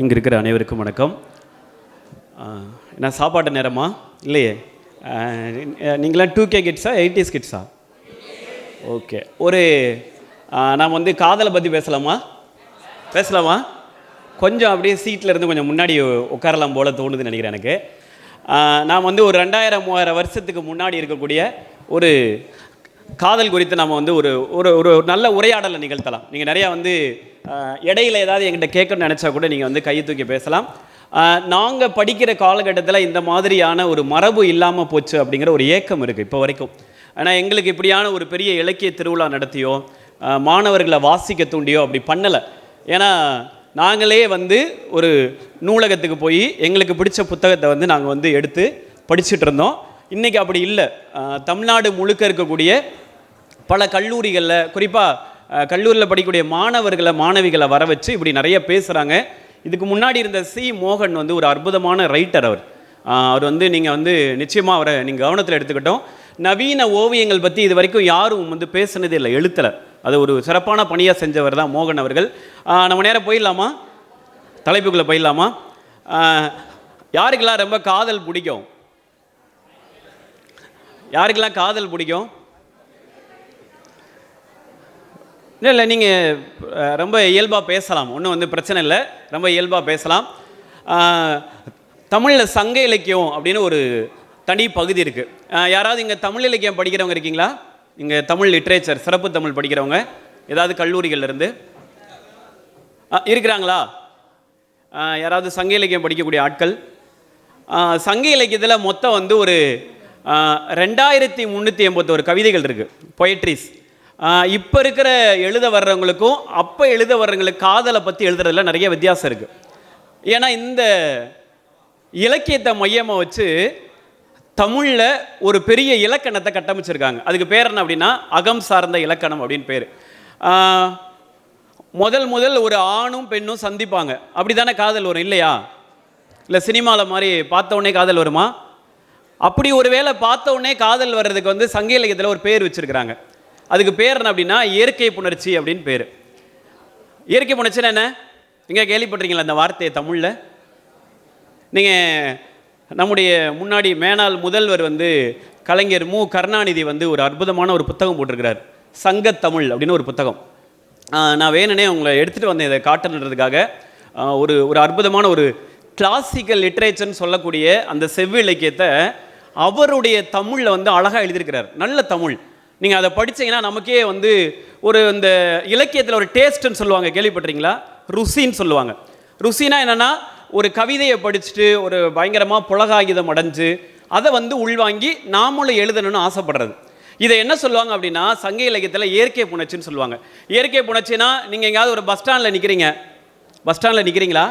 இங்கே இருக்கிற அனைவருக்கும் வணக்கம். என்ன சாப்பாட்டு நேரமா? இல்லையே. நீங்களாம் டூ கே கிட்ஸா எயிட்டிஸ் கிட்ஸா ஓகே ஒரு நாம் வந்து காதலை பற்றி பேசலாமா? பேசலாமா? கொஞ்சம் அப்படியே சீட்டில் இருந்து கொஞ்சம் முன்னாடி உட்காரலாம் போல தோணுதுன்னு நினைக்கிறேன் எனக்கு. நான் நாம் வந்து ஒரு ரெண்டாயிரம் மூவாயிரம் வருஷத்துக்கு முன்னாடி இருக்கக்கூடிய ஒரு காதல் குறித்து நம்ம வந்து ஒரு ஒரு ஒரு நல்ல உரையாடலை நிகழ்த்தலாம். நீங்கள் நிறையா வந்து இடையில ஏதாவது எங்கிட்ட கேட்கணும்னு நினச்சா கூட நீங்கள் வந்து கையை தூக்கி பேசலாம். நாங்கள் படிக்கிற காலகட்டத்தில் இந்த மாதிரியான ஒரு மரபு இல்லாமல் போச்சு அப்படிங்கிற ஒரு ஏக்கம் இருக்குது இப்போ வரைக்கும். ஆனால் எங்களுக்கு இப்படியான ஒரு பெரிய இலக்கிய திருவிழா நடத்தியோ மாணவர்களை வாசிக்க தூண்டியோ அப்படி பண்ணலை. ஏன்னா நாங்களே வந்து ஒரு நூலகத்துக்கு போய் எங்களுக்கு பிடிச்ச புத்தகத்தை வந்து நாங்கள் வந்து எடுத்து படிச்சுட்டு இருந்தோம். இன்றைக்கி அப்படி இல்லை. தமிழ்நாடு முழுக்க இருக்கக்கூடிய பல கல்லூரிகளில் குறிப்பாக கல்லூரியில் படிக்கக்கூடிய மாணவர்களை மாணவிகளை வர வச்சு இப்படி நிறைய பேசுகிறாங்க இதுக்கு முன்னாடி இருந்த சி. மோகன் வந்து ஒரு அற்புதமான ரைட்டர் அவர். அவர் வந்து நீங்கள் வந்து நிச்சயமாக அவரை நீங்கள் கவனத்தில் எடுத்துக்கிட்டோம். நவீன ஓவியங்கள் பற்றி இது வரைக்கும் யாரும் வந்து பேசுனது இல்லை எழுத்தில். அது ஒரு சிறப்பான பணியாக செஞ்சவர் தான் மோகன் அவர்கள். நம்ம நேரம் போயிடலாமா? தலைப்புக்குள்ளே போயிடலாமா? யாருக்கெல்லாம் ரொம்ப காதல் பிடிக்கும்? யாருக்கெல்லாம் காதல் பிடிக்கும்? இல்லை இல்லை நீங்கள் ரொம்ப இயல்பாக பேசலாம். ஒன்றும் வந்து பிரச்சனை இல்லை. ரொம்ப இயல்பாக பேசலாம். தமிழில் சங்க இலக்கியம் அப்படின்னு ஒரு தனி பகுதி இருக்குது யாராவது இங்கே தமிழ் இலக்கியம் படிக்கிறவங்க இருக்கீங்களா? இங்கே தமிழ் லிட்ரேச்சர் சிறப்பு தமிழ் படிக்கிறவங்க. ஏதாவது கல்லூரிகள்லேருந்து ஆ, இருக்கிறாங்களா? யாராவது சங்க இலக்கியம் படிக்கக்கூடிய ஆட்கள்? சங்க இலக்கியத்தில் மொத்தம் வந்து ஒரு ரெண்டாயிரத்தி முந்நூற்றி எண்பத்தோரு கவிதைகள் இருக்குது பொயட்ரிஸ் இப்போ இருக்கிற எழுத வர்றவங்களுக்கும் அப்போ எழுத வர்றவங்களுக்கு காதலை பற்றி எழுதுறதுல நிறைய வித்தியாசம் இருக்குது ஏன்னா இந்த இலக்கியத்தை மையமாக வச்சு தமிழில் ஒரு பெரிய இலக்கணத்தை கட்டமைச்சிருக்காங்க. அதுக்கு பேர் என்ன அப்படின்னா அகம் சார்ந்த இலக்கணம் அப்படின்னு பேர். முதல் முதல் ஒரு ஆணும் பெண்ணும் சந்திப்பாங்க. அப்படி தானே காதல் வரும் இல்லையா? இல்லை சினிமாவில் மாதிரி பார்த்த காதல் வருமா? அப்படி ஒரு வேளை பார்த்த காதல் வர்றதுக்கு வந்து சங்க இலக்கியத்தில் ஒரு பேர் வச்சுருக்கிறாங்க. அதுக்கு பேர் என்ன அப்படின்னா இயற்கை புணர்ச்சி அப்படின்னு பேர். இயற்கை புணர்ச்சின்னா என்ன? நீங்கள் கேள்விப்பட்டிருக்கீங்களா அந்த வார்த்தையை தமிழில்? நீங்கள் நம்முடைய முன்னாடி மேனாள் முதல்வர் வந்து கலைஞர் மு. கருணாநிதி வந்து ஒரு அற்புதமான ஒரு புத்தகம் போட்டிருக்கிறார். சங்கத்தமிழ் அப்படின்னு ஒரு புத்தகம். நான் வேணுனே உங்களை எடுத்துகிட்டு வந்தேன் இதை காட்டணுன்றதுக்காக. ஒரு ஒரு அற்புதமான ஒரு கிளாசிக்கல் லிட்ரேச்சர்னு சொல்லக்கூடிய அந்த செவ்வி இலக்கியத்தை அவருடைய தமிழில் வந்து அழகாக எழுதியிருக்கிறார். நல்ல தமிழ். நீங்கள் அதை படிச்சீங்கன்னா நமக்கே வந்து ஒரு இந்த இலக்கியத்தில் ஒரு டேஸ்ட்டுன்னு சொல்லுவாங்க கேள்விப்பட்டிருங்களா ருசின்னு சொல்லுவாங்க. ருசினா என்னென்னா ஒரு கவிதையை படிச்சுட்டு ஒரு பயங்கரமாக புலகாகிதம் அடைஞ்சு அதை வந்து உள்வாங்கி நாமளும் எழுதணும்னு ஆசைப்படுறது. இதை என்ன சொல்லுவாங்க அப்படின்னா சங்க இலக்கியத்தில் இயற்கை புணர்ச்சின்னு சொல்லுவாங்க. இயற்கை புணர்ச்சினா நீங்கள் எங்கேயாவது ஒரு பஸ் ஸ்டாண்டில் நிற்கிறீங்க பஸ் ஸ்டாண்டில் நிற்கிறீங்களா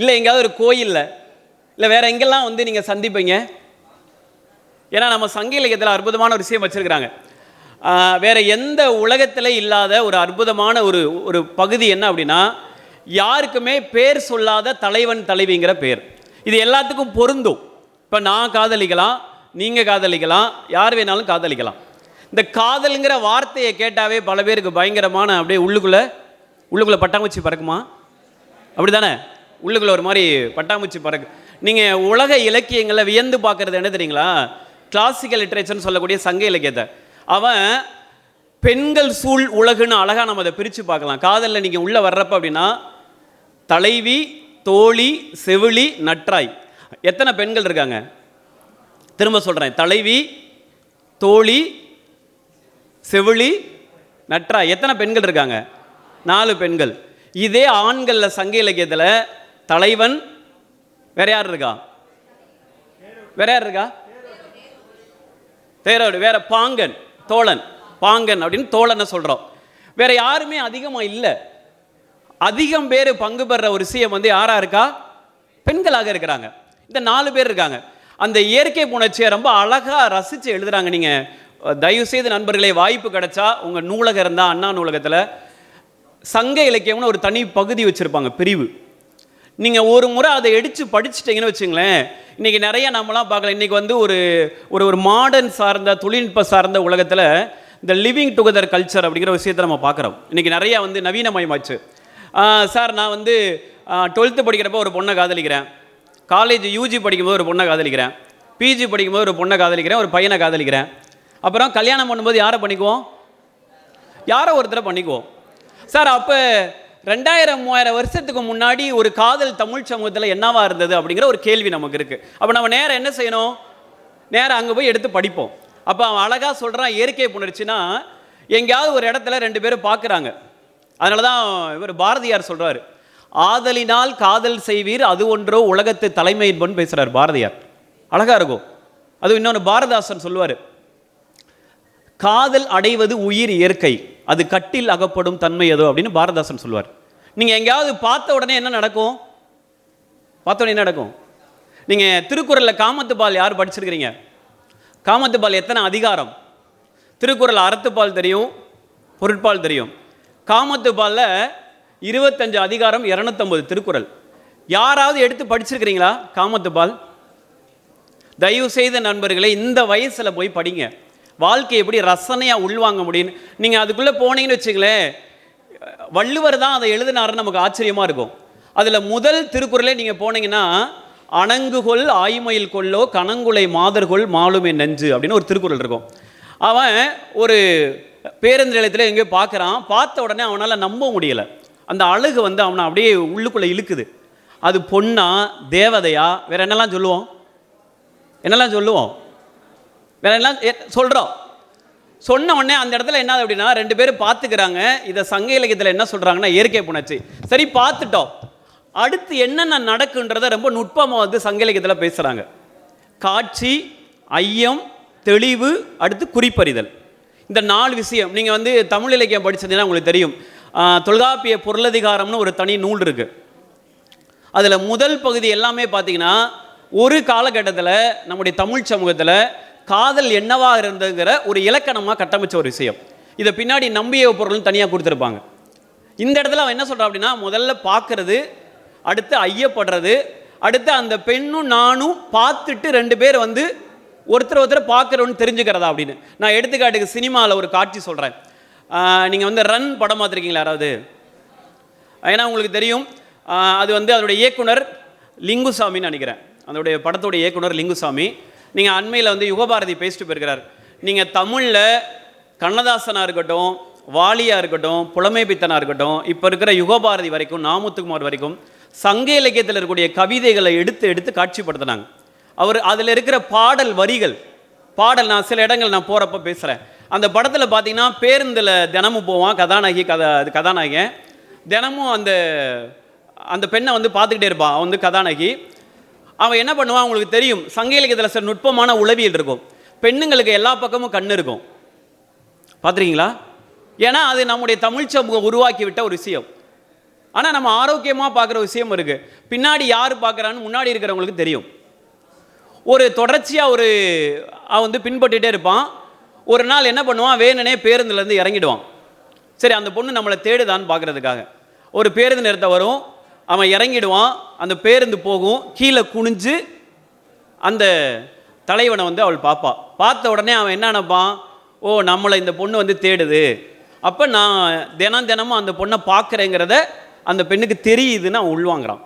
இல்லை எங்கேயாவது ஒரு கோயிலில். இல்லை வேறு எங்கெல்லாம் வந்து நீங்கள் சந்திப்பீங்க? ஏன்னா நம்ம சங்க இலக்கியத்தில் அற்புதமான ஒரு விஷயம் வச்சுருக்கிறாங்க. வேறு எந்த உலகத்தில் இல்லாத ஒரு அற்புதமான ஒரு ஒரு பகுதி என்ன அப்படின்னா யாருக்குமே பேர் சொல்லாத தலைவன் தலைவிங்கிற பேர். இது எல்லாத்துக்கும் பொருந்தும். இப்போ நான் காதலிக்கலாம் நீங்கள் காதலிக்கலாம் யார் வேணாலும் காதலிக்கலாம். இந்த காதலுங்கிற வார்த்தையை கேட்டாவே பல பேருக்கு பயங்கரமான அப்படியே உள்ளுக்குள்ளே உள்ளுக்குள்ளே பட்டாம்பூச்சி பறக்குமா? அப்படி தானே உள்ளுக்குள்ளே ஒரு மாதிரி பட்டாம்பூச்சி பறக்கு. நீங்கள் உலக இலக்கியங்களில் வியந்து பார்க்குறது என்ன தெரியுங்களா? கிளாசிக்கல் லிட்ரேச்சர்னு சொல்லக்கூடிய சங்க இலக்கியத்தை. அவன் பெண்கள் சூழ் உலகுன்னு அழகாக நம்ம அதை பிரித்து பார்க்கலாம். காதலில் நீங்கள் உள்ளே வர்றப்ப அப்படின்னா தலைவி தோழி செவிலி நற்றாய். எத்தனை பெண்கள் இருக்காங்க? திரும்ப சொல்கிறேன் தலைவி தோழி செவிலி நற்றாய். எத்தனை பெண்கள் இருக்காங்க? நாலு பெண்கள். இதே ஆண்களில் சங்க இலக்கியத்தில் தலைவன் வேற யார் இருக்கா? வேற யார் இருக்கா? தேரோடு வேற பாங்கன் தோழன். பாங்கன் அப்படின்னு தோழனை சொல்கிறோம் வேற யாருமே அதிகமாக இல்லை. அதிகம் பேர் பங்கு பெற ஒரு விஷயம் வந்து யாராக இருக்கா? பெண்களாக இருக்கிறாங்க. இந்த நாலு பேர் இருக்காங்க. அந்த இயற்கை புணர்ச்சியை ரொம்ப அழகாக ரசித்து எழுதுகிறாங்க நீங்கள் தயவு செய்து நண்பர்களே வாய்ப்பு கிடைச்சா உங்கள் நூலகம் இருந்தால் அண்ணா நூலகத்தில் சங்க இலக்கியம்னு ஒரு தனி பகுதி வச்சுருப்பாங்க பிரிவு. நீங்கள் ஒரு முறை அதை எடுத்து படிச்சிட்டீங்கன்னு வச்சுங்களேன் இன்றைக்கி நிறைய நம்மலாம் பார்க்கலாம். இன்றைக்கி வந்து ஒரு ஒரு ஒரு மாடர்ன் சார்ந்த தொழில்நுட்ப சார்ந்த உலகத்தில் இந்த லிவிங் டுகெதர் கல்ச்சர் அப்படிங்கிற விஷயத்தை நம்ம பார்க்குறோம். இன்றைக்கி நிறையா வந்து நவீனமயமாச்சு. சார் நான் வந்து டுவெல்த்து படிக்கிறப்போ ஒரு பொண்ணை காதலிக்கிறேன். காலேஜ் யூஜி படிக்கும்போது ஒரு பொண்ணை காதலிக்கிறேன். பிஜி படிக்கும்போது ஒரு பொண்ணை காதலிக்கிறேன் ஒரு பையனை காதலிக்கிறேன். அப்புறம் கல்யாணம் பண்ணும்போது யாரை பண்ணிக்குவோம்? யாரோ ஒருத்தரை பண்ணிக்குவோம். சார் அப்போ ரெண்டாயிரம் மூவாயிரம் வருஷத்துக்கு முன்னாடி ஒரு காதல் தமிழ் சமூகத்தில் என்னவா இருந்தது அப்படிங்கிற ஒரு கேள்வி நமக்கு இருக்குது அப்போ நம்ம நேரம் என்ன செய்யணும்? நேரம் அங்கே போய் எடுத்து படிப்போம். அப்போ அவன் அழகாக சொல்கிறான் இயற்கை புணர்ச்சினா எங்கேயாவது ஒரு இடத்துல ரெண்டு பேரும் பார்க்குறாங்க அதனால தான் இவர் பாரதியார் சொல்கிறாரு ஆதலினால் காதல் செய்வீர் அது ஒன்றோ உலகத்து தலைமையின்பன் பேசுகிறார் பாரதியார். அழகாக இருக்கும். அது இன்னொன்று பாரதாசன் சொல்லுவார் காதல் அடைவது உயிர் இயற்கை. அது கட்டில் அகப்படும் தன்மை ஏதோ அப்படின்னு பாரதாசன் சொல்லுவார். நீங்கள் எங்கேயாவது பார்த்த உடனே என்ன நடக்கும்? பார்த்த உடனே என்ன நடக்கும்? நீங்கள் திருக்குறளில் காமத்துப்பால் யார் படிச்சிருக்கிறீங்க? காமத்துப்பால் எத்தனை அதிகாரம்? திருக்குறள் அறத்துப்பால் தெரியும் பொருட்பால் தெரியும். காமத்துப்பாலில் இருபத்தஞ்சு அதிகாரம் இரநூத்தம்பது திருக்குறள். யாராவது எடுத்து படிச்சிருக்கிறீங்களா காமத்துப்பால்? தயவு செய்த நண்பர்களை இந்த வயசில் போய் படிங்க. வாழ்க்கை எப்படி ரசனையாக உள்வாங்க முடியும்னு. நீங்கள் அதுக்குள்ளே போனீங்கன்னு வச்சுங்களேன் வள்ளுவர் தான் அதை எழுதினாருன்னு நமக்கு ஆச்சரியமாக இருக்கும். அதில் முதல் திருக்குறளே நீங்கள் போனீங்கன்னா அணங்குகொள் ஆய்மயில் கொள்ளோ கணங்குலை மாதர்கொள் மாலுமே நெஞ்சு அப்படின்னு ஒரு திருக்குறள் இருக்கும். அவன் ஒரு பேருந்து நிலையத்தில் எங்கேயோ பார்க்குறான். பார்த்த உடனே அவனால் நம்ப முடியலை. அந்த அழகு வந்து அவனை அப்படியே உள்ளுக்குள்ளே இழுக்குது. அது பொண்ணா தேவதையா வேற என்னெல்லாம் சொல்லுவோம்? என்னெல்லாம் சொல்லுவோம்? வேற எல்லாம் எ- சொன்ன உடனே அந்த இடத்துல என்ன அப்படின்னா ரெண்டு பேரும் பார்த்துக்கிறாங்க. இதை சங்க இலக்கியத்தில் என்ன சொல்கிறாங்கன்னா இயற்கை புணர்ச்சி. சரி பார்த்துட்டோம். அடுத்து என்னென்ன நடக்குன்றதை ரொம்ப நுட்பமாக வந்து சங்க இலக்கியத்தில் பேசுகிறாங்க காட்சி ஐயம் தெளிவு அடுத்து குறிப்பறிதல். இந்த நாலு விஷயம் நீங்கள் வந்து தமிழ் இலக்கியம் படிச்சதுன்னா உங்களுக்கு தெரியும். தொல்காப்பிய பொருளதிகாரம்னு ஒரு தனி நூல் இருக்குது அதில் முதல் பகுதி எல்லாமே பார்த்தீங்கன்னா ஒரு காலகட்டத்தில் நம்முடைய தமிழ் சமூகத்தில் காதல் என்னவாக இருந்ததுங்கிற ஒரு இலக்கணமாக கட்டமைச்ச ஒரு விஷயம். இதை பின்னாடி நம்பிய பொருள்னு தனியாக கொடுத்துருப்பாங்க. இந்த இடத்துல அவன் என்ன சொல்கிறான் அப்படின்னா முதல்ல பார்க்கறது அடுத்து ஐயப்படுறது அடுத்து அந்த பெண்ணும் நானும் பார்த்துட்டு ரெண்டு பேர் வந்து ஒருத்தர் ஒருத்தர் பார்க்குறோன்னு தெரிஞ்சுக்கிறதா அப்படின்னு. நான் எடுத்துக்காட்டுக்கு சினிமாவில் ஒரு காட்சி சொல்கிறேன் நீங்கள் வந்து ரன் படம் பார்த்துருக்கீங்களா யாராவது? ஏன்னா உங்களுக்கு தெரியும் அது வந்து அதனுடைய இயக்குனர் லிங்குசாமின்னு நினைக்கிறேன். அதோடைய படத்துடைய இயக்குனர் லிங்குசாமி. நீங்கள் அண்மையில் வந்து யுகபாரதி பேசிட்டு போயிருக்கிறார். நீங்கள் தமிழில் கண்ணதாசனாக இருக்கட்டும் வாலியாக இருக்கட்டும் புலமை பித்தனாக இருக்கட்டும் இப்போ இருக்கிற யுகபாரதி வரைக்கும் நாமுத்துக்குமார் வரைக்கும் சங்க இலக்கியத்தில் இருக்கக்கூடிய கவிதைகளை எடுத்து எடுத்து காட்சிப்படுத்தினாங்க. அவர் அதில் இருக்கிற பாடல் வரிகள் பாடல் நான் சில இடங்கள் நான் போகிறப்ப பேசுகிறேன் அந்த படத்தில் பார்த்தீங்கன்னா பேருந்தில் தினமும் போவான் கதாநாயகி கதா அது கதாநாயகன். தினமும் அந்த அந்த பெண்ணை வந்து பார்த்துக்கிட்டே இருப்பான் அவன் வந்து கதாநாயகி. அவன் என்ன பண்ணுவான்? அவங்களுக்கு தெரியும். சங்க இலக்கியத்தில் சில நுட்பமான உளவியல் இருக்கும். பெண்ணுங்களுக்கு எல்லா பக்கமும் கண் இருக்கும். பார்த்துருக்கீங்களா? ஏன்னா அது நம்முடைய தமிழ் சமூகம் உருவாக்கி விட்ட ஒரு விஷயம். ஆனால் நம்ம ஆரோக்கியமாக பார்க்குற விஷயம் இருக்குது பின்னாடி யார் பார்க்குறான்னு முன்னாடி இருக்கிறவங்களுக்கு தெரியும். ஒரு தொடர்ச்சியாக ஒரு அவன் வந்து பின்பற்றிட்டே இருப்பான். ஒரு நாள் என்ன பண்ணுவான்? வேணுனே பேருந்துலேருந்து இறங்கிடுவான். சரி அந்த பொண்ணு நம்மளை தேடுதான்னு பார்க்குறதுக்காக. ஒரு பேருந்து நிறுத்த வரும். அவன் இறங்கிடுவான் அந்த பேருந்து போகும் கீழே குனிஞ்சு அந்த தலைவனை வந்து அவள் பார்ப்பா. பார்த்த உடனே அவன் என்ன நினைப்பான் ஓ நம்மளை இந்த பொண்ணு வந்து தேடுது. அப்போ நான் தினம் தினமும் அந்த பொண்ணை பார்க்குறேங்கிறத அந்த பெண்ணுக்கு தெரியுதுன்னு அவன் உள்வாங்குறான்.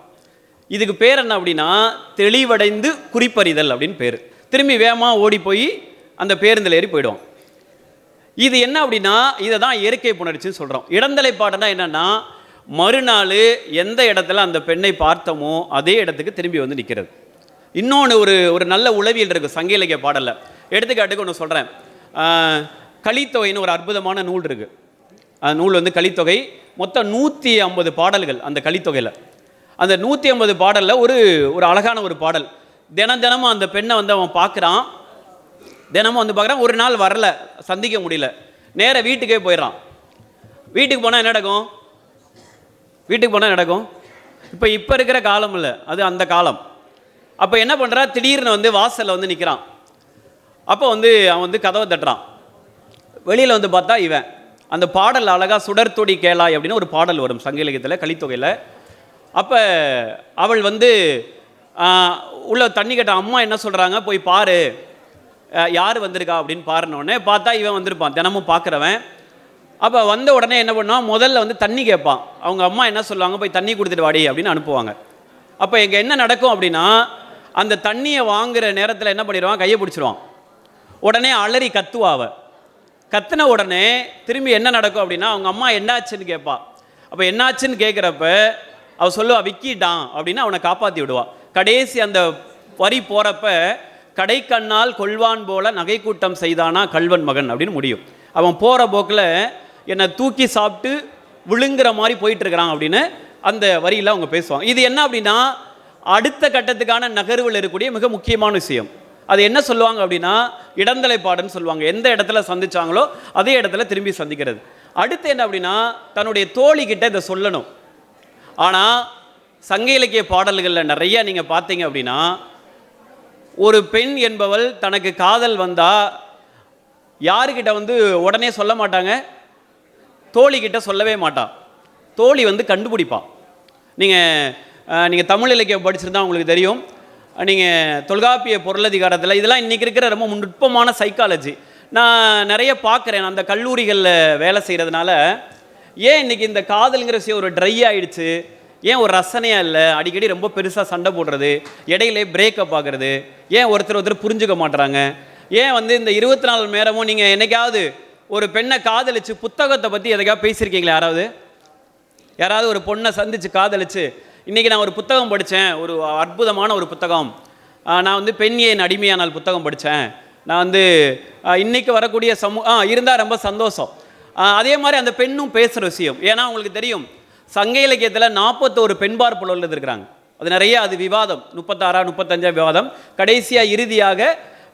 இதுக்கு பேர் என்ன அப்படின்னா தெளிவடைந்து குறிப்பறிதல் அப்படின்னு பேர். திரும்பி வேகமாக ஓடி போய் அந்த பேருந்தில் ஏறி போயிடுவான். இது என்ன அப்படின்னா இதை தான் இயற்கை புணர்ச்சின்னு சொல்கிறோம் இடந்தலை பாடனா என்னென்னா மறுநாள் எந்த இடத்துல அந்த பெண்ணை பார்த்தோமோ அதே இடத்துக்கு திரும்பி வந்து நிற்கிறது இன்னொன்று ஒரு ஒரு நல்ல உளவியல் இருக்குது சங்க இலக்கிய பாடலில். எடுத்துக்காட்டுக்கு ஒன்று சொல்கிறேன் கலித்தொகைன்னு ஒரு அற்புதமான நூல் இருக்குது அந்த நூல் வந்து கலித்தொகை. மொத்தம் நூற்றி ஐம்பது பாடல்கள் அந்த கலித்தொகையில். அந்த நூற்றி ஐம்பது பாடலில் ஒரு ஒரு அழகான ஒரு பாடல். தினம் தினமும் அந்த பெண்ணை வந்து அவன் பார்க்குறான். தினமும் வந்து பார்க்குறான். ஒரு நாள் வரல. சந்திக்க முடியல. நேராக வீட்டுக்கே போயிடுறான். வீட்டுக்கு போனால் என்ன நடக்கும்? வீட்டுக்கு போனால் நடக்கும். இப்போ இப்போ இருக்கிற காலம் இல்லை. அது அந்த காலம். அப்போ என்ன பண்ணுறா திடீர்னு வந்து வாசலில் வந்து நிற்கிறான் அப்போ வந்து அவன் வந்து கதவை தட்டுறான். வெளியில் வந்து பார்த்தா இவன். அந்த பாடல் அழகாக சுடர்த்தொடி கேளாய் அப்படின்னு ஒரு பாடல் வரும் சங்க இலக்கியத்தில் கலித்தொகையில். அப்போ அவள் வந்து உள்ள தண்ணி கேட்ட அம்மா என்ன சொல்கிறாங்க போய் பாரு. யார் வந்திருக்கா? அப்படின்னு பாருனோடனே பார்த்தா இவன் வந்திருப்பான். தினமும் பார்க்குறவன். அப்போ வந்த உடனே என்ன பண்ணுவான் முதல்ல வந்து தண்ணி கேட்பான். அவங்க அம்மா என்ன சொல்லுவாங்க போய் தண்ணி கொடுத்துட்டு வாடி அப்படின்னு அனுப்புவாங்க. அப்போ இங்கே என்ன நடக்கும் அப்படின்னா அந்த தண்ணியை வாங்குகிற நேரத்தில் என்ன பண்ணிடுவான் கையை பிடிச்சிருவான். உடனே அலறி கத்துவாவ அவ. கத்துன உடனே திரும்பி என்ன நடக்கும் அப்படின்னா அவங்க அம்மா என்னாச்சுன்னு கேட்பா. அப்போ என்னாச்சுன்னு கேட்குறப்ப அவள் சொல்லுவா விக்கிட்டான் அப்படின்னு அவனை காப்பாற்றி விடுவாள் கடைசி அந்த வரி போகிறப்ப கடைக்கண்ணால் கொள்வான் போல நகைக்கூட்டம் செய்தானா கல்வன் மகன் அப்படின்னு முடியும். அவன் போகிற போக்கில் என்னை தூக்கி சாப்பிட்டு விழுங்குற மாதிரி போயிட்டுருக்கிறான் அப்படின்னு அந்த வரியில் அவங்க பேசுவாங்க. இது என்ன அப்படின்னா அடுத்த கட்டத்துக்கான நகர்வில் இருக்கக்கூடிய மிக முக்கியமான விஷயம். அது என்ன சொல்லுவாங்க அப்படின்னா இடந்தலைப்பாடுன்னு சொல்லுவாங்க. எந்த இடத்துல சந்திச்சாங்களோ அதே இடத்துல திரும்பி சந்திக்கிறது. அடுத்து என்ன அப்படின்னா தன்னுடைய தோழிக்கிட்ட இதை சொல்லணும். ஆனால் சங்க இலக்கிய பாடல்களில் நிறைய நீங்கள் பார்த்தீங்க அப்படின்னா ஒரு பெண் என்பவள் தனக்கு காதல் வந்தால் யாருக்கிட்ட வந்து உடனே சொல்ல மாட்டாங்க? தோழிக்கிட்ட சொல்லவே மாட்டான் தோழி வந்து கண்டுபிடிப்பான் நீங்கள் நீங்கள் தமிழ் இலக்கியம் படிச்சிருந்தா உங்களுக்கு தெரியும். நீங்கள் தொல்காப்பிய பொருளதிகாரத்தில் இதெல்லாம் இன்றைக்கி இருக்கிற ரொம்ப நுட்பமான சைக்காலஜி நான் நிறைய பார்க்குறேன். அந்த கல்லூரிகளில் வேலை செய்கிறதுனால ஏன் இன்றைக்கி இந்த காதலுங்கிற விஷயம் ஒரு ட்ரை ஆகிடுச்சு ஏன் ஒரு ரசனையாக இல்லை? அடிக்கடி ரொம்ப பெருசாக சண்டை போடுறது இடையிலே பிரேக்கப் ஆகுறது. ஏன் ஒருத்தர் ஒருத்தர் புரிஞ்சுக்க மாட்டுறாங்க ஏன் வந்து இந்த இருபத்தி நாலு மணி நேரமும் நீங்கள் என்றைக்காவது ஒரு பெண்ணை காதலிச்சு புத்தகத்தை பற்றி எதுக்காக பேசியிருக்கீங்களா? யாராவது? யாராவது ஒரு பொண்ணை சந்தித்து காதலிச்சு இன்றைக்கி நான் ஒரு புத்தகம் படித்தேன் ஒரு அற்புதமான ஒரு புத்தகம். நான் வந்து பெண் ஏன் அடிமையானால் புத்தகம் படித்தேன் நான் வந்து இன்றைக்கி வரக்கூடிய சமூ ஆ இருந்தால் ரொம்ப சந்தோஷம். அதே மாதிரி அந்த பெண்ணும் பேசுகிற விஷயம். ஏன்னா உங்களுக்கு தெரியும் சங்க இலக்கியத்தில் நாற்பத்தோரு பெண்பார் புலவர்கள் இருக்கிறாங்க அது நிறைய அது விவாதம். முப்பத்தாறா முப்பத்தஞ்சா விவாதம். கடைசியாக இறுதியாக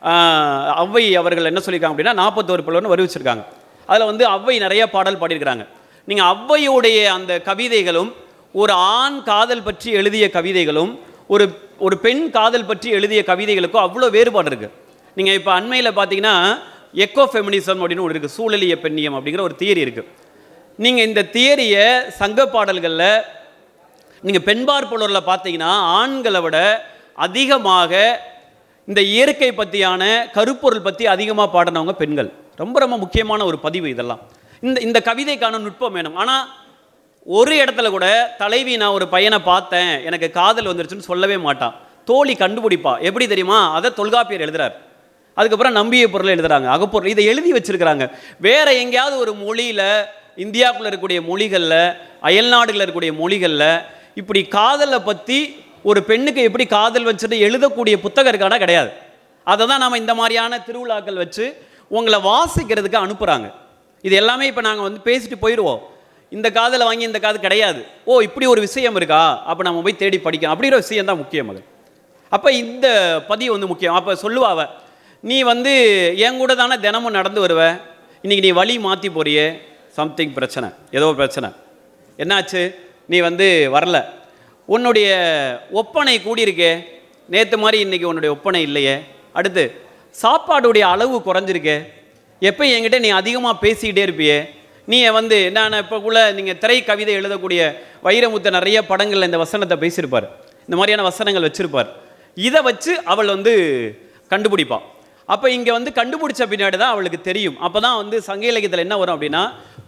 ஆஹ் ஔவை அவர்கள் என்ன சொல்லியிருக்காங்க அப்படின்னா நாற்பத்தோரு புலவர்னு வருவிச்சிருக்காங்க அதில் வந்து ஔவை நிறைய பாடல் பாடியிருக்கிறாங்க. நீங்கள் ஔவையுடைய அந்த கவிதைகளும் ஒரு ஆண் காதல் பற்றி எழுதிய கவிதைகளும் ஒரு ஒரு பெண் காதல் பற்றி எழுதிய கவிதைகளுக்கும் அவ்வளோ வேறுபாடு இருக்குது நீங்கள் இப்போ அண்மையில் பார்த்தீங்கன்னா எக்கோ ஃபெமினிசம் அப்படின்னு ஒன்று இருக்குது சூழலிய பெண்ணியம் அப்படிங்கிற ஒரு தியரி இருக்குது நீங்கள் இந்த தியரியை சங்க பாடல்களில் நீங்கள் பெண்பார் புலரில் பார்த்தீங்கன்னா ஆண்களை விட அதிகமாக இந்த இயற்கை பற்றியான கருப்பொருள் பற்றி அதிகமாக பாடினவங்க பெண்கள். ரொம்ப ரொம்ப முக்கியமான ஒரு பதிவு இதெல்லாம். இந்த இந்த கவிதைக்கான நுட்பம் வேணும். ஆனால் ஒரு இடத்துல கூட தலைவி நான் ஒரு பையனை பார்த்தேன் எனக்கு காதல் வந்துருச்சுன்னு சொல்லவே மாட்டான். தோழி கண்டுபிடிப்பா. எப்படி தெரியுமா? அதை தொல்காப்பியர் எழுதுறார். அதுக்கப்புறம் நம்பிய பொருளை எழுதுறாங்க. அகப்பொருள். இதை எழுதி வச்சிருக்கிறாங்க. வேற எங்கேயாவது ஒரு மொழியில் இந்தியாவுக்குள்ள இருக்கக்கூடிய மொழிகளில் அயல்நாடுகளில் இருக்கக்கூடிய மொழிகளில் இப்படி காதலை பற்றி ஒரு பெண்ணுக்கு எப்படி காதல் வச்சுட்டு எழுதக்கூடிய புத்தகம் இருக்கானா கிடையாது. அதை தான் நாம் இந்த மாதிரியான திருவிழாக்கள் வச்சு உங்களை வாசிக்கிறதுக்கு அனுப்புகிறாங்க இது எல்லாமே இப்போ நாங்கள் வந்து பேசிட்டு போயிடுவோம் இந்த காதலை வாங்கி இந்த காது கிடையாது. ஓ இப்படி ஒரு விஷயம் இருக்கா? அப்போ நம்ம போய் தேடி படிக்கணும் அப்படிங்கிற விஷயம் தான் முக்கியம் அது. அப்போ இந்த பதிவு வந்து முக்கியம். அப்போ சொல்லுவாவ நீ வந்து என் கூட தானே தினமும் நடந்து வருவ. இன்றைக்கி நீ வழி மாற்றி போறியே. சம்திங் பிரச்சனை. ஏதோ பிரச்சனை. என்னாச்சு? நீ வந்து வரல. உன்னுடைய ஒப்பனை கூடியிருக்கே. நேற்று மாதிரி இன்றைக்கி உன்னுடைய ஒப்பனை இல்லையே. அடுத்து சாப்பாடுடைய அளவு குறைஞ்சிருக்கே. எப்போ என்கிட்ட நீ அதிகமாக பேசிக்கிட்டே இருப்பியே. நீ வந்து நான் இப்போ கூட நீங்கள் திரை கவிதை எழுதக்கூடிய வைரமுத்த நிறைய படங்களில் இந்த வசனத்தை பேசியிருப்பார். இந்த மாதிரியான வசனங்கள் வச்சுருப்பார். இதை வச்சு அவள் வந்து கண்டுபிடிப்பாள் அப்போ இங்கே வந்து கண்டுபிடிச்ச பின்னாடி தான் அவளுக்கு தெரியும். அப்போ தான் வந்து சங்க இலக்கியத்தில் என்ன வரும் அப்படின்னா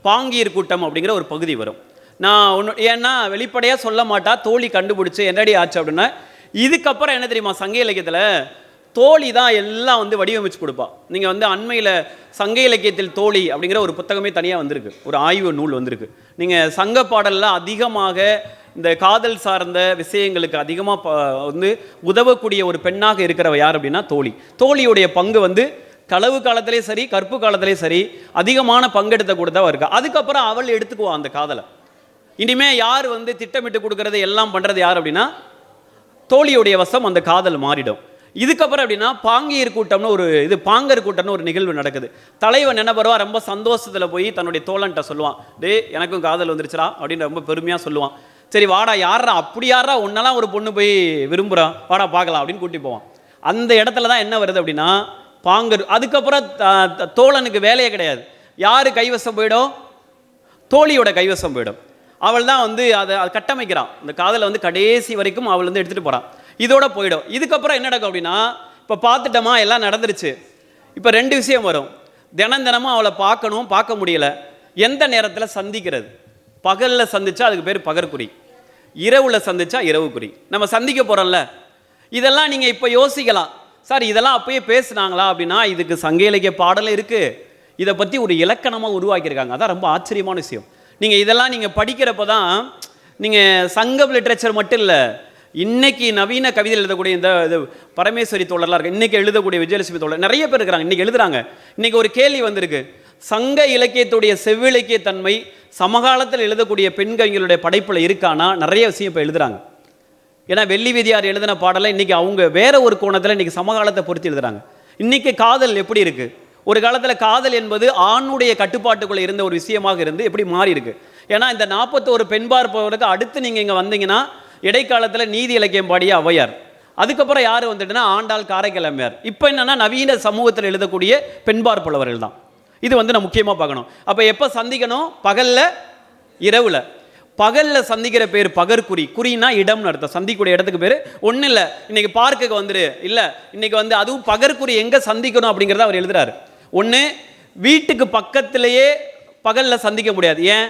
பாங்கீர் கூட்டம் அப்படிங்கிற ஒரு பகுதி வரும். நான் ஒன்று ஏன்னா வெளிப்படையாக சொல்ல மாட்டா தோழி கண்டுபிடிச்சி என்னடி ஆச்சு அப்படின்னா இதுக்கப்புறம் என்ன தெரியுமா சங்க இலக்கியத்தில் தோழி தான் எல்லாம் வந்து வடிவமைச்சு கொடுப்பா. நீங்கள் வந்து அண்மையில் சங்க இலக்கியத்தில் தோழி அப்படிங்கிற ஒரு புத்தகமே தனியாக வந்திருக்கு. ஒரு ஆய்வு நூல் வந்திருக்கு. நீங்கள் சங்க பாடலில் அதிகமாக இந்த காதல் சார்ந்த விஷயங்களுக்கு அதிகமாக வந்து உதவக்கூடிய ஒரு பெண்ணாக இருக்கிறவ யார் அப்படின்னா தோழி. தோழியுடைய பங்கு வந்து களவு காலத்திலே சரி கற்பு காலத்திலே சரி அதிகமான பங்கெடுத்த கொடுத்தவ இருக்கா. அதுக்கப்புறம் அவள் எடுத்துக்குவா அந்த காதலை. இனிமே யார் வந்து திட்டமிட்டு கொடுக்கறது எல்லாம் பண்ணுறது யார் அப்படின்னா தோழியுடைய வசம் அந்த காதல் மாறிடும். இதுக்கப்புறம் அப்படின்னா பாங்கீர் கூட்டம்னு ஒரு இது பாங்கர் கூட்டம்னு ஒரு நிகழ்வு நடக்குது. தலைவன் என்ன பருவா ரொம்ப சந்தோஷத்தில் போய் தன்னுடைய தோழன்ட்ட சொல்லுவான். டே எனக்கும் காதல் வந்துருச்சுடா அப்படின்னு ரொம்ப பெருமையாக சொல்லுவான். சரி வாடா யாரா அப்படி யாரா உன்னெல்லாம் ஒரு பொண்ணு போய் விரும்புகிறான் வாடா பார்க்கலாம் அப்படின்னு கூட்டி போவான். அந்த இடத்துல தான் என்ன வருது அப்படின்னா பாங்கர் அதுக்கப்புறம் த- த- தோழனுக்கு வேலையே கிடையாது. யார் கைவசம் போயிடும்? தோழியோட கைவசம் போயிடும். அவள் தான் வந்து அதை அதை கட்டமைக்கிறான். இந்த காதலை வந்து கடைசி வரைக்கும் அவள் வந்து எடுத்துகிட்டு போகிறான் இதோட போயிடும். இதுக்கப்புறம் என்ன நடக்கும் அப்படின்னா இப்போ பார்த்துட்டோமா எல்லாம் நடந்துருச்சு. இப்போ ரெண்டு விஷயம் வரும். தினம் தினமும் அவளை பார்க்கணும் பார்க்க முடியல. எந்த நேரத்தில் சந்திக்கிறது? பகலில் சந்திச்சா அதுக்கு பேர் பகற்குறி. இரவில் சந்திச்சா இரவுக்குறி. நம்ம சந்திக்க போகிறோம்ல இதெல்லாம் நீங்கள் இப்போ யோசிக்கலாம். சார் இதெல்லாம் அப்பயே பேசுனாங்களா அப்படின்னா இதுக்கு சங்க இலக்கிய பாடலும் இருக்குது இதை பற்றி ஒரு இலக்கணமாக உருவாக்கியிருக்காங்க. அதான் ரொம்ப ஆச்சரியமான விஷயம். நீங்கள் இதெல்லாம் நீங்கள் படிக்கிறப்ப தான் நீங்கள் சங்கம் லிட்ரேச்சர் மட்டும் இல்லை இன்னைக்கு நவீன கவிதை எழுதக்கூடிய இந்த இது பரமேஸ்வரி தோழர்லாம் இருக்கு. இன்னைக்கு எழுதக்கூடிய விஜயலட்சுமி தோழர் நிறைய பேர் இருக்கிறாங்க இன்னைக்கு எழுதுறாங்க. இன்னைக்கு ஒரு கேள்வி வந்திருக்கு. சங்க இலக்கியத்துடைய செவ்விலக்கிய தன்மை சமகாலத்தில் எழுதக்கூடிய பெண் கவிஞர்களுடைய படைப்பில் இருக்கானா? நிறைய விஷயம் இப்போ எழுதுறாங்க. ஏன்னா வெள்ளி விதியார் எழுதின பாடலை இன்னைக்கு அவங்க வேற ஒரு கோணத்தில் இன்னைக்கு சமகாலத்தை பொறுத்து எழுதுறாங்க. இன்னைக்கு காதல் எப்படி இருக்குது ஒரு காலத்தில் காதல் என்பது ஆணுடைய கட்டுப்பாட்டுக்குள்ளே இருந்த ஒரு விஷயமாக இருந்து எப்படி மாறி இருக்கு? ஏன்னா இந்த நாற்பத்தோரு பெண் பார்ப்பவருக்கு அடுத்து நீங்கள் இங்கே வந்தீங்கன்னா இடைக்காலத்தில் நீதி இலக்கியம் பாடிய ஔவையார். அதுக்கப்புறம் யார் வந்துட்டுனா ஆண்டாள் காரைக்கிழமையார். இப்போ என்னென்னா நவீன சமூகத்தில் எழுதக்கூடிய பெண்பார் புலவர்கள் தான். இது வந்து நான் முக்கியமாக பார்க்கணும். அப்போ எப்போ சந்திக்கணும்? பகலில் இரவில். பகலில் சந்திக்கிற பேர் பகற்குறி. குறினா இடம்னு அர்த்தம். சந்திக்கூடிய இடத்துக்கு பேர் ஒன்றும் இல்லை இன்றைக்கி பார்க்குக்கு வந்துரு. இல்லை இன்றைக்கி வந்து அதுவும் பகற்குறி எங்கே சந்திக்கணும் அப்படிங்கிறத அவர் எழுதுறாரு. ஒன்று வீட்டுக்கு பக்கத்திலேயே பகலில் சந்திக்க முடியாது. ஏன்?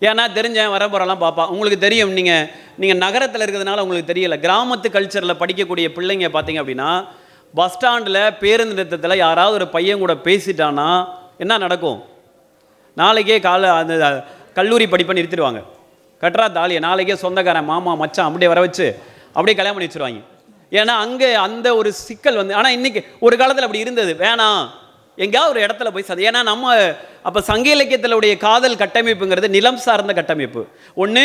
ஏன்னா தெரிஞ்சேன் வர பார்ப்பான். பார்ப்பா உங்களுக்கு தெரியும் நீங்கள் நீங்கள் நகரத்தில் இருக்கிறதுனால உங்களுக்கு தெரியல. கிராமத்து கல்ச்சரில் படிக்கக்கூடிய பிள்ளைங்க பார்த்தீங்க அப்படின்னா பஸ் ஸ்டாண்டில் பேருந்து நிறுத்தத்தில் யாராவது ஒரு பையன் கூட பேசிட்டானா என்ன நடக்கும்? நாளைக்கே காலை அந்த கல்லூரி படிப்பை நிறுத்திடுவாங்க. கட்டுறா தாலியை நாளைக்கே சொந்தக்காரன் மாமா மச்சான் அப்படியே வர வச்சு அப்படியே கல்யாணம் பண்ணி வச்சிருவாங்க. ஏன்னா அங்கே அந்த ஒரு சிக்கல் வந்து ஆனால் இன்னைக்கு ஒரு காலத்தில் அப்படி இருந்தது. வேணாம். எங்கேயாவது ஒரு இடத்துல போய் சந்தி ஏன்னா நம்ம அப்போ சங்க இலக்கியத்திலுடைய காதல் கட்டமைப்புங்கிறது நிலம் சார்ந்த கட்டமைப்பு. ஒன்று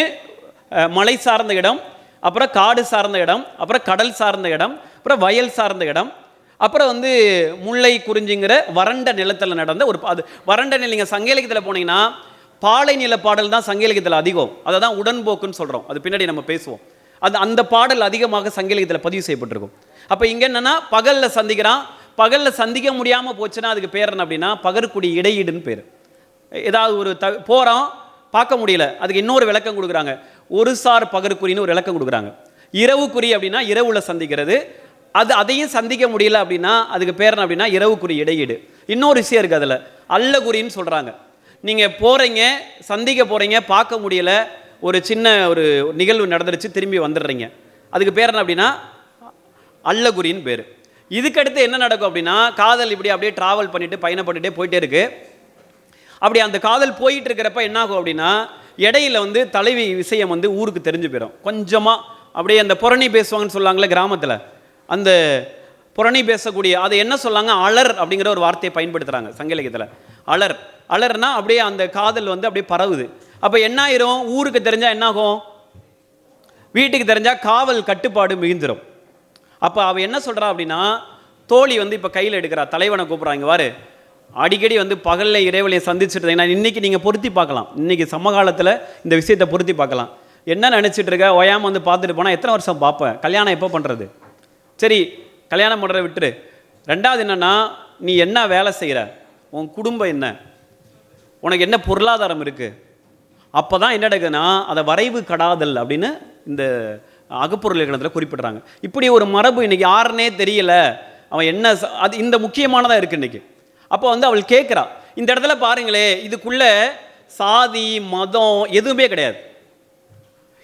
மலை சார்ந்த இடம் அப்புறம் காடு சார்ந்த இடம் அப்புறம் கடல் சார்ந்த இடம் அப்புறம் வயல் சார்ந்த இடம் அப்புறம் வந்து முல்லை குறிஞ்சிங்கிற வறண்ட நிலத்தில் நடந்த ஒரு அது வறண்ட நிலைங்க சங்க இலக்கியத்தில் போனீங்கன்னா பாலை நில பாடல் தான் சங்க இலக்கியத்தில் அதிகம். அதை தான் உடன்போக்குன்னு சொல்கிறோம் அது பின்னாடி நம்ம பேசுவோம். அது அந்த பாடல் அதிகமாக சங்க பதிவு செய்யப்பட்டிருக்கும். அப்போ இங்கே என்னென்னா பகலில் சந்திக்கிறான். பகலில் சந்திக்க முடியாமல் போச்சுன்னா அதுக்கு பேர் என்ன அப்படின்னா பகற்குடி இடையீடுன்னு பேர். ஏதாவது ஒரு த போகிறோம் பார்க்க முடியல. அதுக்கு இன்னொரு விளக்கம் கொடுக்குறாங்க. ஒரு சார் பகற்குறின்னு ஒரு விளக்கம் கொடுக்குறாங்க. இரவுக்குறி அப்படின்னா இரவுல சந்திக்கிறது. அது அதையும் சந்திக்க முடியல அப்படின்னா அதுக்கு பேர் என்ன அப்படின்னா இரவுக்குறி இடையீடு. இன்னொரு விஷயம் இருக்குது அதில். அல்லகுறின்னு சொல்கிறாங்க நீங்கள் போகிறீங்க சந்திக்க போகிறீங்க பார்க்க முடியல ஒரு சின்ன ஒரு நிகழ்வு நடந்துருச்சு திரும்பி வந்துடுறீங்க. அதுக்கு பேர் என்ன அப்படின்னா அல்லகுரின்னு பேர். இதுக்கடுத்து என்ன நடக்கும் அப்படின்னா காதல் இப்படி அப்படியே ட்ராவல் பண்ணிட்டு பயணப்பட்டுட்டே போயிட்டே இருக்கு. அப்படி அந்த காதல் போயிட்டு இருக்கிறப்ப என்ன ஆகும் அப்படின்னா இடையில வந்து தலைவி விஷயம் வந்து ஊருக்கு தெரிஞ்சு போயிடும். கொஞ்சமாக அப்படியே அந்த புரணி பேசுவாங்கன்னு சொல்லுவாங்களே கிராமத்தில். அந்த புரணி பேசக்கூடிய அது என்ன சொல்லாங்க? அலர் அப்படிங்கிற ஒரு வார்த்தையை பயன்படுத்துகிறாங்க சங்க இலக்கியத்தில் அலர். அலர்னா அப்படியே அந்த காதல் வந்து அப்படியே பரவுது. அப்போ என்ன ஆயிரும்? ஊருக்கு தெரிஞ்சால் என்னாகும் வீட்டுக்கு தெரிஞ்சால் காவல் கட்டுப்பாடு மிகுந்துடும் அப்போ அவள் என்ன சொல்கிறா அப்படின்னா தோழி வந்து இப்போ கையில் எடுக்கிறா தலைவனை கூப்பிட்றாங்க வாரு அடிக்கடி வந்து பகலில் இறைவலையை சந்திச்சுட்டு நான் இன்றைக்கி நீங்கள் பொருத்தி பார்க்கலாம். இன்றைக்கி சமகாலத்தில் இந்த விஷயத்தை பொருத்தி பார்க்கலாம். என்ன நினச்சிட்டு இருக்க? ஓயாமல் வந்து பார்த்துட்டு போனால் எத்தனை வருஷம் பார்ப்பேன் கல்யாணம் எப்போ பண்ணுறது சரி கல்யாணம் பண்ணுறத விட்டுரு. ரெண்டாவது என்னன்னா நீ என்ன வேலை செய்கிற உன் குடும்பம் என்ன? உனக்கு என்ன பொருளாதாரம் இருக்குது அப்போ தான் என்ன நடக்குதுன்னா அதை வரைவு கடாதல் அப்படின்னு இந்த அகப்பொருள் இலக்கணத்தில் குறிப்பிட்றாங்க. இப்படி ஒரு மரபு இன்னைக்கு யாருன்னே தெரியல. அவன் என்ன அது இந்த முக்கியமானதாக இருக்குது இன்னைக்கு. அப்போ வந்து அவள் கேட்குறா இந்த இடத்துல பாருங்களே இதுக்குள்ளே சாதி மதம் எதுவுமே கிடையாது.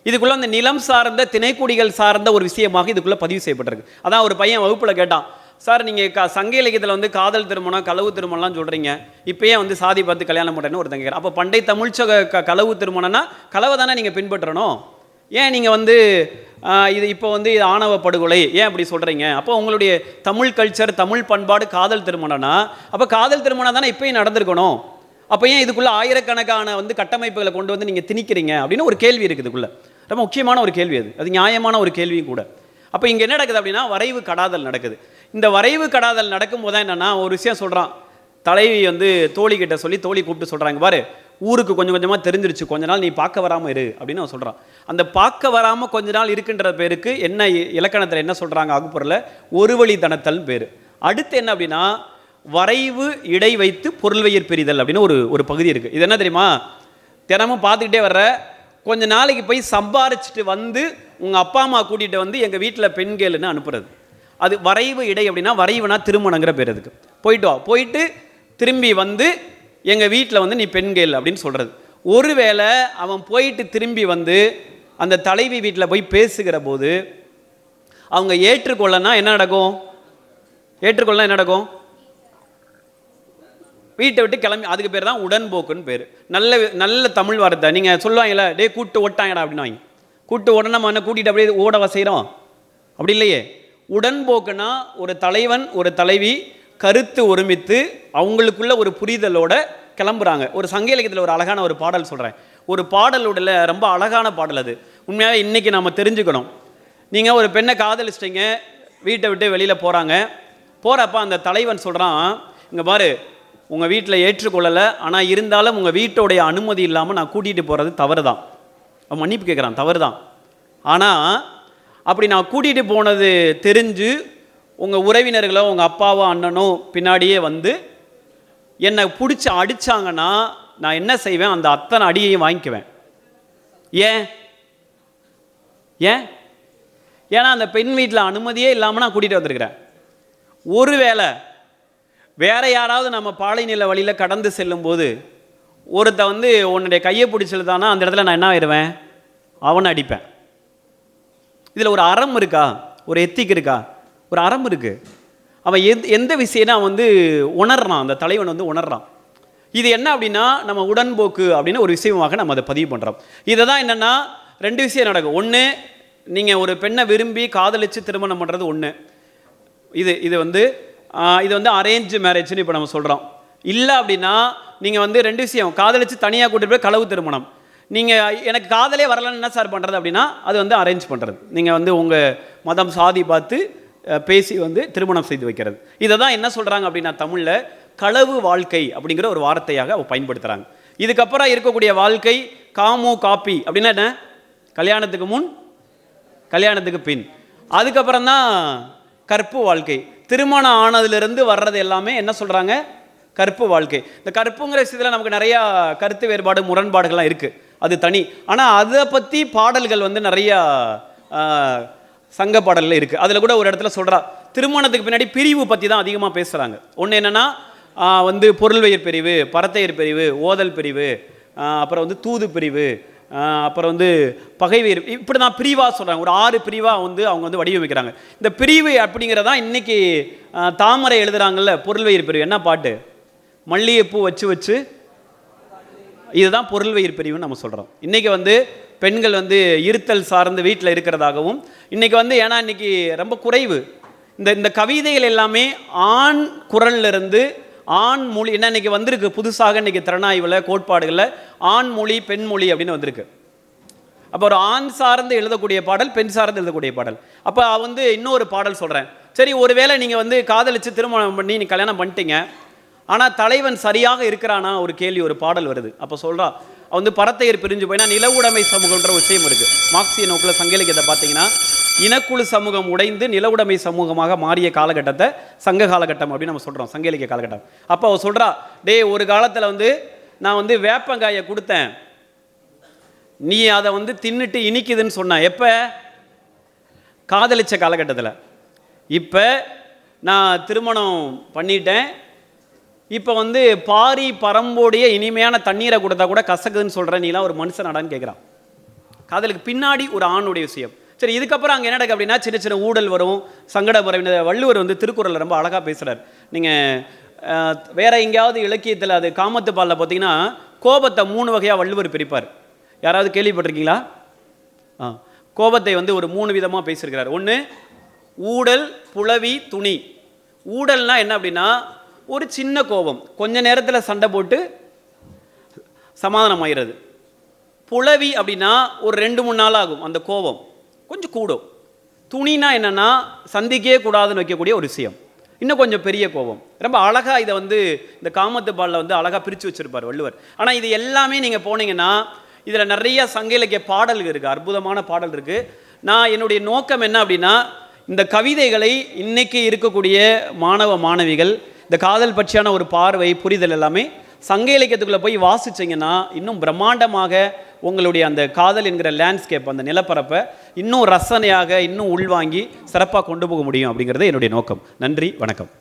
இதுக்குள்ளே அந்த நிலம் சார்ந்த திணைக்குடிகள் சார்ந்த ஒரு விஷயமாக இதுக்குள்ளே பதிவு செய்யப்பட்டிருக்கு. அதான் ஒரு பையன் வகுப்பில் கேட்டான் சார் நீங்கள் க சங்க இலக்கியத்தில் வந்து காதல் திருமணம் களவு திருமணம்லாம் சொல்கிறீங்க இப்போயே வந்து சாதி பார்த்து கல்யாணம் பண்ணுறேன்னு ஒருத்தங்க கேட்குறேன் அப்போ பண்டை தமிழ்ச்சக க களவு திருமணம்னா கலவை தானே நீங்கள் பின்பற்றணும்? ஏன் நீங்கள் வந்து இது இப்போ வந்து இது ஆணவ படுகொலை? ஏன் அப்படி சொல்கிறீங்க அப்போ உங்களுடைய தமிழ் கல்ச்சர் தமிழ் பண்பாடு காதல் திருமணம்னா அப்போ காதல் திருமணம் தானே இப்போயும் நடந்திருக்கணும்? அப்போ ஏன் இதுக்குள்ளே ஆயிரக்கணக்கான வந்து கட்டமைப்புகளை கொண்டு வந்து நீங்கள் திணிக்கிறீங்க? அப்படின்னு ஒரு கேள்வி இருக்குது இதுக்குள்ளே. ரொம்ப முக்கியமான ஒரு கேள்வி அது. அது நியாயமான ஒரு கேள்வியும் கூட. அப்போ இங்கே என்ன நடக்குது அப்படின்னா வரைவு கடாதல் நடக்குது. இந்த வரைவு கடாதல் நடக்கும்போது தான் என்னென்னா ஒரு விஷயம் சொல்கிறான் தலைவி வந்து தோழிக்கிட்ட சொல்லி தோழி கூப்பிட்டு சொல்கிறாங்க பாரு ஊருக்கு கொஞ்சம் கொஞ்சமாக தெரிஞ்சிருச்சு கொஞ்ச நாள் நீ பார்க்க வராமல் இரு அப்படின்னு அவன் சொல்கிறான் அந்த பார்க்க வராமல் கொஞ்ச நாள் இருக்குன்ற பேருக்கு என்ன இலக்கணத்தில் என்ன சொல்கிறாங்க அகுப்பொருளில் ஒரு வழி தனத்தல்னு பேர். அடுத்து என்ன அப்படின்னா வரைவு இடை வைத்து பொருள்வயிர் பிரிதல் அப்படின்னு ஒரு ஒரு பகுதி இருக்குது இது என்ன தெரியுமா? தினமும் பார்த்துக்கிட்டே வர்ற கொஞ்ச நாளைக்கு போய் சம்பாரிச்சிட்டு வந்து உங்கள் அப்பா அம்மா கூட்டிகிட்டு வந்து எங்கள் வீட்டில் பெண் கேளுன்னு அனுப்புறது. அது வரைவு இடை அப்படின்னா வரைவுனா திருமணங்கிற பேர் அதுக்கு. போயிட்டு வா. போயிட்டு திரும்பி வந்து எங்கள் வீட்டில் வந்து நீ பெண்கள் அப்படின்னு சொல்கிறது ஒருவேளை அவன் போயிட்டு திரும்பி வந்து அந்த தலைவி வீட்டில் போய் பேசுகிற போது அவங்க ஏற்றுக்கொள்ளனா என்ன நடக்கும்? ஏற்றுக்கொள்ளனா என்ன நடக்கும்? வீட்டை விட்டு கிளம்பி அதுக்கு பேர் தான் உடன்போக்குன்னு பேர். நல்ல நல்ல தமிழ் வார்த்தை. நீங்கள் சொல்லுவாங்கல்ல டே கூட்டு ஓட்டாங்கடா அப்படின்னு வாங்க. கூட்டு ஓட நம்ம என்ன கூட்டிகிட்டு அப்படியே ஓடவா செய்கிறோம் அப்படி இல்லையே. உடன்போக்குனா ஒரு தலைவன் ஒரு தலைவி கருத்து ஒருமித்து அவங்களுக்குள்ள ஒரு புரிதலோட கிளம்புறாங்க. ஒரு சங்க இலக்கியத்தில் ஒரு அழகான ஒரு பாடல் சொல்கிறேன் ஒரு பாடலோட ரொம்ப அழகான பாடல் அது. உண்மையாக இன்றைக்கி நம்ம தெரிஞ்சுக்கணும். நீங்கள் ஒரு பெண்ணை காதலிச்சிட்டீங்க வீட்டை விட்டு வெளியில் போகிறாங்க போகிறப்ப அந்த தலைவன் சொல்கிறான் இங்கே பாரு உங்கள் வீட்டில் ஏற்றுக்கொள்ளலை ஆனால் இருந்தாலும் உங்கள் வீட்டோடைய அனுமதி இல்லாமல் நான் கூட்டிகிட்டு போகிறது தவறு தான் அவன் மன்னிப்பு கேட்குறான் தவறு தான் ஆனால் அப்படி நான் கூட்டிகிட்டு போனது தெரிஞ்சு உங்கள் உறவினர்களோ உங்கள் அப்பாவோ அண்ணனோ பின்னாடியே வந்து என்னை பிடிச்சி அடித்தாங்கன்னா நான் என்ன செய்வேன்? அந்த அத்தனை அடியையும் வாங்கிக்குவேன். ஏன்? ஏன்? ஏன்னா அந்த பெண் வீட்டில் அனுமதியே இல்லாமல் நான் கூட்டிகிட்டு வந்திருக்கிறேன். ஒருவேளை வேற யாராவது நம்ம பாலை நில வழியில் கடந்து செல்லும்போது ஒருத்த வந்து உன்னுடைய கையை பிடிச்சிருந்தானா அந்த இடத்துல நான் என்ன ஆயிடுவேன்? அவனை அடிப்பேன். இதில் ஒரு அறம் இருக்கா? ஒரு எத்திக் இருக்கா? ஒரு அறம் இருக்குது அவன் எந்த எந்த விஷயம்னா அவன் வந்து உணர்றான்? அந்த தலைவன் வந்து உணர்றான். இது என்ன அப்படின்னா நம்ம உடன்போக்கு அப்படின்னு ஒரு விஷயமாக நம்ம அதை பதிவு பண்ணுறோம் இதை தான் என்னென்னா ரெண்டு விஷயம் நடக்கும். ஒன்று நீங்கள் ஒரு பெண்ணை விரும்பி காதலித்து திருமணம் பண்ணுறது ஒன்று இது இது வந்து இது வந்து அரேஞ்ச் மேரேஜ்னு இப்போ நம்ம சொல்கிறோம் இல்லை அப்படின்னா நீங்கள் வந்து ரெண்டு விஷயம் காதலித்து தனியாக கூட்டிட்டு போய் களவு திருமணம். நீங்கள் எனக்கு காதலே வரலன்னு என்ன சார் பண்ணுறது அப்படின்னா அது வந்து அரேஞ்ச் பண்ணுறது நீங்கள் வந்து உங்கள் மதம் சாதி பார்த்து பேசி வந்து திருமணம் செய்து வைக்கிறது. இதை தான் என்ன சொல்கிறாங்க அப்படின்னா தமிழில் களவு வாழ்க்கை அப்படிங்கிற ஒரு வார்த்தையாக அவள் பயன்படுத்துகிறாங்க இதுக்கப்புறம் இருக்கக்கூடிய வாழ்க்கை காமு காப்பி அப்படின்னா என்ன? கல்யாணத்துக்கு முன் கல்யாணத்துக்கு பின். அதுக்கப்புறம் தான் கற்பு வாழ்க்கை. திருமணம் ஆனதுலேருந்து வர்றது எல்லாமே என்ன சொல்கிறாங்க கற்பு வாழ்க்கை. இந்த கற்புங்கிற விஷயத்தில் நமக்கு நிறையா கருத்து வேறுபாடு முரண்பாடுகள்லாம் இருக்குது அது தனி. ஆனால் அதை பற்றி பாடல்கள் வந்து நிறையா சங்க பாடலில் இருக்குது அதில் கூட ஒரு இடத்துல சொல்கிறா திருமணத்துக்கு பின்னாடி பிரிவு பற்றி தான் அதிகமாக பேசுகிறாங்க ஒன்று என்னென்னா வந்து பொருள்வெயர் பிரிவு பரத்தையர் பிரிவு ஓதல் பிரிவு அப்புறம் வந்து தூது பிரிவு அப்புறம் வந்து பகைவீர் இப்படி தான் பிரிவாக சொல்கிறாங்க ஒரு ஆறு பிரிவாக வந்து அவங்க வந்து வடிவமைக்கிறாங்க. இந்த பிரிவு அப்படிங்கிறதான் இன்னைக்கு தாமரை எழுதுறாங்கல்ல பொருள்வயிர் பிரிவு. என்ன பாட்டு? மல்லிகைப்பூ வச்சு வச்சு இதுதான் பொருள் வயிறு பிரிவுன்னு நம்ம சொல்கிறோம் இன்றைக்கி வந்து பெண்கள் வந்து இருத்தல் சார்ந்து வீட்டில் இருக்கிறதாகவும் இன்றைக்கி வந்து ஏன்னா இன்னைக்கு ரொம்ப குறைவு. இந்த இந்த கவிதைகள் எல்லாமே ஆண் குரல்லிருந்து ஆண் மொழி என்ன இன்றைக்கி வந்திருக்கு? புதுசாக இன்னைக்கு திறனாய்வில் கோட்பாடுகளில் ஆண் மொழி பெண் மொழி அப்படின்னு வந்திருக்கு. அப்போ ஒரு ஆண் சார்ந்து எழுதக்கூடிய பாடல் பெண் சார்ந்து எழுதக்கூடிய பாடல். அப்போ வந்து இன்னொரு பாடல் சொல்கிறேன் சரி ஒருவேளை நீங்கள் வந்து காதலிச்சு திருமணம் பண்ணி நீ கல்யாணம் பண்ணிட்டீங்க. ஆனால் தலைவன் சரியாக இருக்கிறானா? ஒரு கேள்வி ஒரு பாடல் வருது. அப்போ சொல்கிறா வந்து பரத்தையர் பிரிஞ்சு போயினா நிலவுடைமை சமூகம்ன்ற விஷயம் இருக்குது மார்க்சிய நோக்கில் சங்கலிக்கத்தை பார்த்தீங்கன்னா இனக்குழு சமூகம் உடைந்து நிலவுடைமை சமூகமாக மாறிய காலகட்டத்தை சங்க காலகட்டம் அப்படின்னு நம்ம சொல்கிறோம் சங்க இலக்கிய காலகட்டம். அப்போ அவள் சொல்கிறா டேய் ஒரு காலத்தில் வந்து நான் வந்து வேப்பங்காயை கொடுத்தேன். நீ அதை வந்து தின்னுட்டு இனிக்குதுன்னு சொன்ன. எப்போ? காதலிச்ச காலகட்டத்தில். இப்போ நான் திருமணம் பண்ணிட்டேன். இப்போ வந்து பாரி பரம்போடைய இனிமையான தண்ணீரை கொடுத்தா கூட கசக்குதுன்னு சொல்கிற நீலாம் ஒரு மனுஷன் நடான்னு கேட்குறான் காதலுக்கு பின்னாடி ஒரு ஆணுடைய விஷயம். சரி இதுக்கப்புறம் அங்கே என்ன நடக்கு அப்படின்னா சின்ன சின்ன ஊழல் வரும். சங்கட பரவின வள்ளுவர் வந்து திருக்குறளில் ரொம்ப அழகாக பேசுகிறார் நீங்கள் வேற எங்கேயாவது இலக்கியத்தில் அது காமத்து பாலில் பார்த்தீங்கன்னா கோபத்தை மூணு வகையாக வள்ளுவர் பிரிப்பார். யாராவது கேள்விப்பட்டிருக்கீங்களா? ஆ கோபத்தை வந்து ஒரு மூணு விதமாக பேசியிருக்கிறார். ஒன்று ஊடல் புலவி துணி. ஊடல்னா என்ன அப்படின்னா ஒரு சின்ன கோபம். கொஞ்ச நேரத்தில் சண்டை போட்டு சமாதானமாயிடுறது புலவி அப்படின்னா ஒரு ரெண்டு மூணு நாள் ஆகும் அந்த கோபம். கொஞ்சம் கூடும். துணினா என்னன்னா சந்திக்கவே கூடாதுன்னு வைக்கக்கூடிய ஒரு விஷயம். இன்னும் கொஞ்சம் பெரிய கோபம். ரொம்ப அழகாக இதை வந்து இந்த காமத்து பாலில் வந்து அழகாக பிரித்து வச்சுருப்பார் வள்ளுவர். ஆனால் இது எல்லாமே நீங்கள் போனீங்கன்னா இதில் நிறைய சங்க இலக்கிய பாடல்கள் இருக்குது அற்புதமான பாடல் இருக்குது நான் என்னுடைய நோக்கம் என்ன அப்படின்னா இந்த கவிதைகளை இன்றைக்கி இருக்கக்கூடிய மாணவ மாணவிகள் இந்த காதல் பற்றியான ஒரு பார்வை புரிதல் எல்லாமே சங்க இலக்கியத்துக்குள்ளே போய் வாசிச்சீங்கன்னா இன்னும் பிரம்மாண்டமாக உங்களுடைய அந்த காதல் என்கிற லேண்ட்ஸ்கேப் அந்த நிலப்பரப்பை இன்னும் ரசனையாக இன்னும் உள்வாங்கி சிறப்பாக கொண்டு போக முடியும் அப்படிங்கிறது என்னுடைய நோக்கம். நன்றி வணக்கம்.